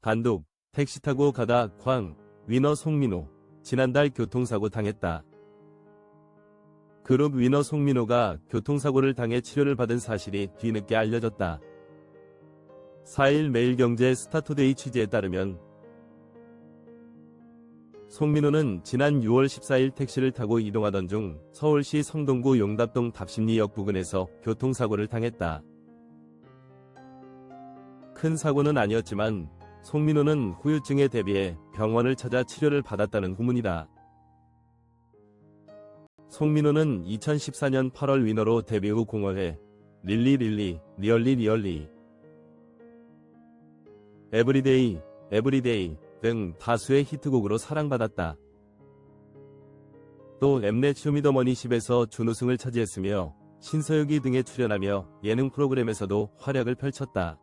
단독 택시 타고 가다 광 위너 송민호 지난달 교통사고 당했다. 그룹 위너 송민호가 교통사고를 당해 치료를 받은 사실이 뒤늦게 알려졌다. 4일 매일경제 스타투데이 취재에 따르면 송민호는 지난 6월 14일 택시를 타고 이동하던 중 서울시 성동구 용답동 답심리역 부근에서 교통사고를 당했다. 큰 사고는 아니었지만 송민호는 후유증에 대비해 병원을 찾아 치료를 받았다는 후문이다. 송민호는 2014년 8월 위너로 데뷔 후 공허해 릴리 릴리, 리얼리 리얼리, 에브리데이, 에브리데이 등 다수의 히트곡으로 사랑받았다. 또 엠넷 쇼미더머니 10에서 준우승을 차지했으며 신서유기 등에 출연하며 예능 프로그램에서도 활약을 펼쳤다.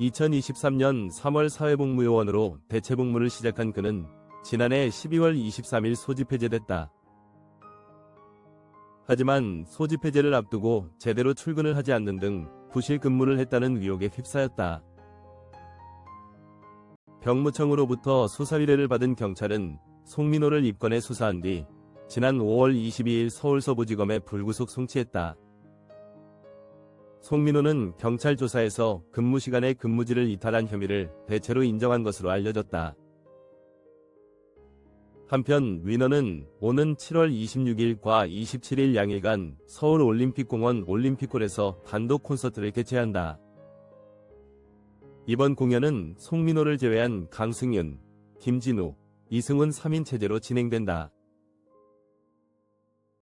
2023년 3월 사회복무요원으로 대체복무를 시작한 그는 지난해 12월 23일 소집 해제됐다. 하지만 소집 해제를 앞두고 제대로 출근을 하지 않는 등 부실 근무를 했다는 의혹에 휩싸였다. 병무청으로부터 수사 의뢰를 받은 경찰은 송민호를 입건해 수사한 뒤 지난 5월 22일 서울서부지검에 불구속 송치했다. 송민호는 경찰 조사에서 근무 시간에 근무지를 이탈한 혐의를 대체로 인정한 것으로 알려졌다. 한편 위너는 오는 7월 26일과 27일 양일간 서울 올림픽공원 올림픽홀에서 단독 콘서트를 개최한다. 이번 공연은 송민호를 제외한 강승윤, 김진우, 이승훈 3인 체제로 진행된다.